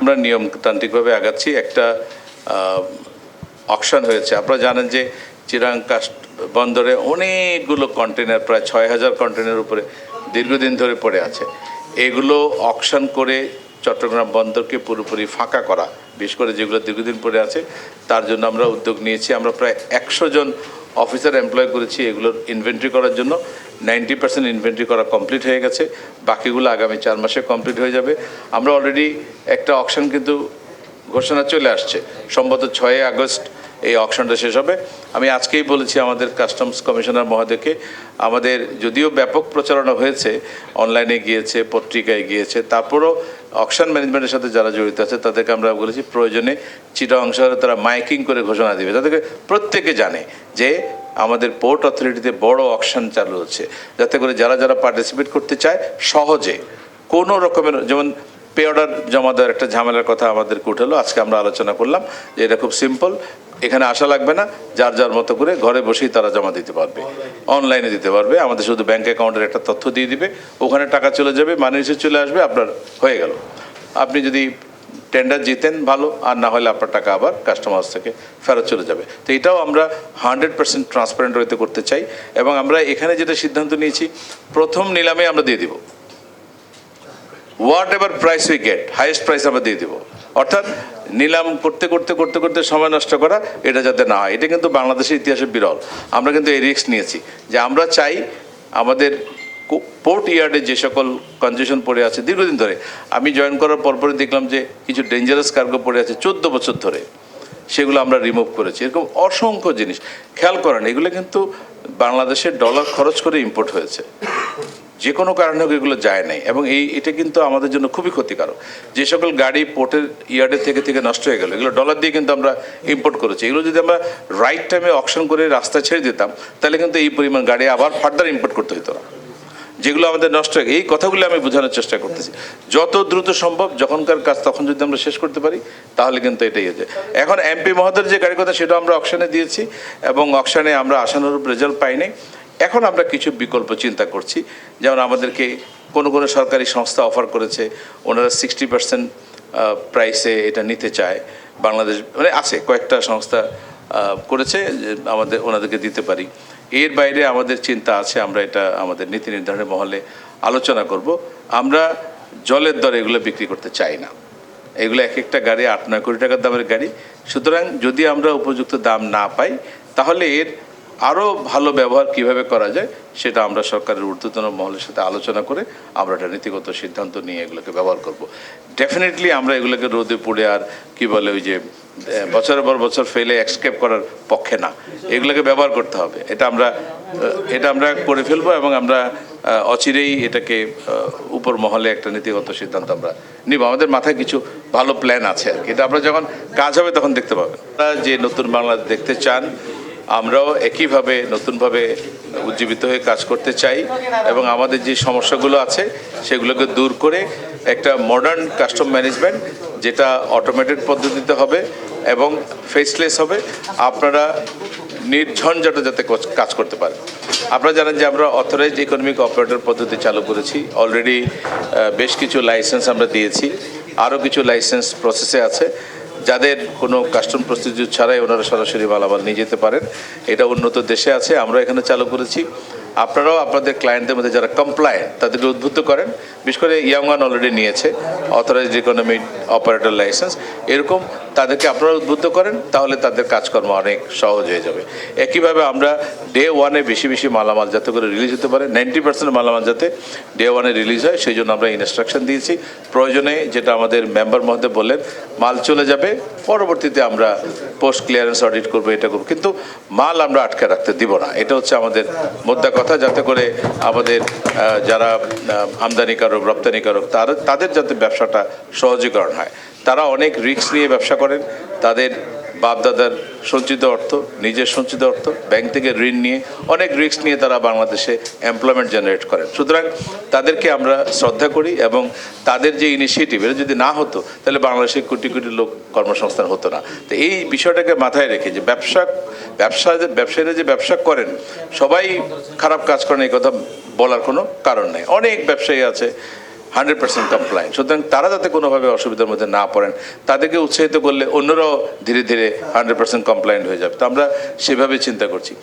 আমরা নিয়মতান্ত্রিকভাবে আগাচ্ছি। একটা অকশন হয়েছে। আপনারা জানেন যে চিরাং কাস্ট বন্দরে অনেকগুলো কন্টেনার প্রায় ছয় হাজার কন্টেনার উপরে দীর্ঘদিন ধরে পড়ে আছে। এগুলো অকশন করে চট্টগ্রাম বন্দরকে পুরোপুরি ফাঁকা করা, বিশেষ করে যেগুলো দীর্ঘদিন পড়ে আছে, তার জন্য আমরা উদ্যোগ নিয়েছি। আমরা প্রায় একশো জন অফিসার এমপ্লয় করেছি এগুলোর ইনভেন্টরি করার জন্য। নাইনটি পার্সেন্ট ইনভেন্টরি করা কমপ্লিট হয়ে গেছে। বাকিগুলো আগামী চার মাসে কমপ্লিট হয়ে যাবে। আমরা অলরেডি একটা অকশন কিন্তু ঘোষণা চলে আসছে। সম্ভবত ছয়ই আগস্ট এই অকশনটা শেষ হবে। আমি আজকেই বলেছি আমাদের কাস্টমস কমিশনার মহোদয়কে, আমাদের যদিও ব্যাপক প্রচারণা হয়েছে অনলাইনে গিয়েছে, পত্রিকায় গিয়েছে, তারপরও অকশন ম্যানেজমেন্টের সাথে যারা জড়িত আছে, তাদেরকে আমরা বলেছি প্রয়োজনে চিটা শহরে তারা মাইকিং করে ঘোষণা দিবে। তাদেরকে প্রত্যেকে জানে যে আমাদের পোর্ট অথরিটিতে বড় অকশন চালু হচ্ছে। যাতে করে যারা যারা পার্টিসিপেট করতে চায়, সহজে কোনো রকমের যেমন পে অর্ডার জমা দেওয়ার একটা ঝামেলার কথা আমাদেরকে উঠল আজকে আমরা আলোচনা করলাম যে এটা খুব সিম্পল এখানে আসা লাগবে না, যার যার মতো করে ঘরে বসেই তারা জমা দিতে পারবে। অনলাইনে দিতে পারবে, আমাদের শুধু ব্যাঙ্ক অ্যাকাউন্টের একটা তথ্য দিয়ে দিবে, ওখানে টাকা চলে যাবে মানে চলে আসবে, আপনার হয়ে গেল। আপনি যদি টেন্ডার জিতেন ভালো, আর না হলে আপনার টাকা আবার কাস্টমার্স থেকে ফেরত চলে যাবে। তো এটাও আমরা হান্ড্রেড পার্সেন্ট ট্রান্সপারেন্ট হইতে করতে চাই, এবং আমরা এখানে যেটা সিদ্ধান্ত নিয়েছি, প্রথম নিলামে আমরা দিয়ে দিব। Whatever price we get highest price আমরা দিয়ে দিব। অর্থাৎ নিলাম করতে করতে করতে করতে সময় নষ্ট করা, এটা যাতে না হয়। এটা কিন্তু বাংলাদেশের ইতিহাসে বিরল। আমরা কিন্তু এই রিস্ক নিয়েছি যে আমরা চাই আমাদের পোর্ট ইয়ার্ডে যে সকল কনজেশন পড়ে আছে দীর্ঘদিন ধরে, আমি জয়েন করার পরপরই দেখলাম যে কিছু ডেঞ্জারাস কার্গো পড়ে আছে চোদ্দ বছর ধরে। সেগুলো আমরা রিমুভ করেছি। এরকম অসংখ্য জিনিস। খেয়াল করেন, এগুলো কিন্তু বাংলাদেশের ডলার খরচ করে ইম্পোর্ট হয়েছে। যে কোনো কারণে হোক এগুলো যায় নাই এবং এই, এটা কিন্তু আমাদের জন্য খুবই ক্ষতিকারক। যে সকল গাড়ি পোর্টের ইয়ার্ডের থেকে থেকে নষ্ট হয়ে গেল, এগুলো ডলার দিয়ে কিন্তু আমরা ইম্পোর্ট করেছি। এগুলো যদি আমরা রাইট টাইমে অকশন করে রাস্তা ছেড়ে দিতাম, তাহলে কিন্তু এই পরিমাণ গাড়ি আবার ফার্দার ইম্পোর্ট করতে হতো না। যেগুলো আমাদের নষ্ট হয়ে এই কথাগুলো আমি বোঝানোর চেষ্টা করতেছি। যত দ্রুত সম্ভব যখনকার কাজ তখন যদি আমরা শেষ করতে পারি, তাহলে কিন্তু এটাই হয়েছে এখন এমপি মহোদয়ের যে গাড়ির কথা, সেটা আমরা অকশনে দিয়েছি এবং অকশনে আমরা আশানুরূপ রেজাল্ট পাইনি এখন আমরা কিছু বিকল্প চিন্তা করছি। যেমন আমাদেরকে কোনো কোনো সরকারি সংস্থা অফার করেছে, ওনারা সিক্সটি পার্সেন্ট প্রাইসে এটা নিতে চায়। বাংলাদেশ মানে আছে, কয়েকটা সংস্থা করেছে আমাদের, ওনাদেরকে দিতে পারি। এর বাইরে আমাদের চিন্তা আছে, আমরা এটা আমাদের নীতি নির্ধারণের মহলে আলোচনা করব। আমরা জলের দরে এগুলো বিক্রি করতে চাই না। এগুলো এক একটা গাড়ি আট, নয় কোটি টাকার দামের গাড়ি। সুতরাং যদি আমরা উপযুক্ত দাম না পাই, তাহলে এর আরও ভালো ব্যবহার কীভাবে করা যায়, সেটা আমরা সরকারের ঊর্ধ্বতন মহলের সাথে আলোচনা করে আমরা একটা নীতিগত সিদ্ধান্ত নিয়ে এগুলোকে ব্যবহার করব। ডেফিনেটলি আমরা এগুলোকে রোদে পড়ে আর কি বলে ওই যে বছরের পর বছর ফেলে এক্সকেপ করার পক্ষে না। এগুলোকে ব্যবহার করতে হবে। এটা আমরা এটা আমরা করে ফেলব এবং আমরা অচিরেই এটাকে উপর মহলে একটা নীতিগত সিদ্ধান্ত আমরা নিব। আমাদের মাথায় কিছু ভালো প্ল্যান আছে আর কি। এটা আমরা যখন কাজ হবে তখন দেখতে পাবেন। আপনারা যে নতুন বাংলা দেখতে চান, আমরাও একইভাবে নতুনভাবে উজ্জীবিত হয়ে কাজ করতে চাই এবং আমাদের যে সমস্যাগুলো আছে, সেগুলোকে দূর করে একটা মডার্ন কাস্টম ম্যানেজমেন্ট যেটা অটোমেটেড পদ্ধতিতে হবে এবং ফেসলেস হবে, আপনারা নির্ঝঞ্ঝাটে যাতে কাজ করতে পারে। আপনারা জানেন যে আমরা অথরাইজড ইকোনমিক অপারেটর পদ্ধতি চালু করেছি। অলরেডি বেশ কিছু লাইসেন্স আমরা দিয়েছি। আরও কিছু লাইসেন্স প্রসেসে আছে। যাদের কোনো কাস্টম প্রস্তুতি ছাড়াই ওনারা সরাসরি মালামাল নিয়ে যেতে পারেন। এটা উন্নত দেশে আছে। আমরা এখানে চালু করেছি। আপনারাও আপনাদের ক্লায়েন্টদের মধ্যে যারা কমপ্লায়েন্ট তাদেরকে উদ্বুদ্ধ করেন। বিশেষ করে ইয়াংওয়ান অলরেডি নিয়েছে অথরাইজড ইকোনমি অপারেটর লাইসেন্স এরকম তাদেরকে আপনারা উদ্বুদ্ধ করেন, তাহলে তাদের কাজকর্ম অনেক সহজ হয়ে যাবে। একইভাবে আমরা ডে ওয়ানে বেশি বেশি মালামাল যাতে করে রিলিজ হতে পারে। নাইনটি পার্সেন্ট মালামাল যাতে ডে ওয়ানে রিলিজ হয়, সেই জন্য আমরা ইনস্ট্রাকশন দিয়েছি। প্রয়োজনে যেটা আমাদের মেম্বার মধ্যে বললেন, মাল চলে যাবে পরবর্তীতে আমরা পোস্ট ক্লিয়ারেন্স অডিট করব, এটা করব। কিন্তু মাল আমরা আটকে রাখতে দিব না। এটা হচ্ছে আমাদের মোদ্দা কথা, যাতে করে আমাদের যারা আমদানিকারক, রপ্তানিকারক, তার, তাদের যাতে ব্যবসাটা সহজীকরণ হয়। তারা অনেক রিস্ক নিয়ে ব্যবসা করেন, তাদের বাপদাদার সঞ্চিত অর্থ, নিজের সঞ্চিত অর্থ, ব্যাংক থেকে ঋণ নিয়ে অনেক রিস্ক নিয়ে তারা বাংলাদেশে এমপ্লয়মেন্ট জেনারেট করেন। সুতরাং তাদেরকে আমরা শ্রদ্ধা করি এবং তাদের যে ইনিশিয়েটিভ এটা যদি না হতো, তাহলে বাংলাদেশে কোটি কোটি লোক কর্মসংস্থান হতো না। তো এই বিষয়টাকে মাথায় রেখে যে ব্যবসা ব্যবসা ব্যবসায়ীরা যে ব্যবসা করেন, সবাই খারাপ কাজ করেন, এই কথা বলার কোনো কারণ নেই। অনেক ব্যবসায়ী আছে হান্ড্রেড পার্সেন্ট কমপ্লাইন সুতরাং তারা যাতে কোনোভাবে অসুবিধার মধ্যে না পড়েন, তাদেরকে উৎসাহিত করলে অন্যরাও ধীরে ধীরে হান্ড্রেড পার্সেন্ট কমপ্লায়েন্ট হয়ে যাবে। তো আমরা সেভাবে চিন্তা করছি।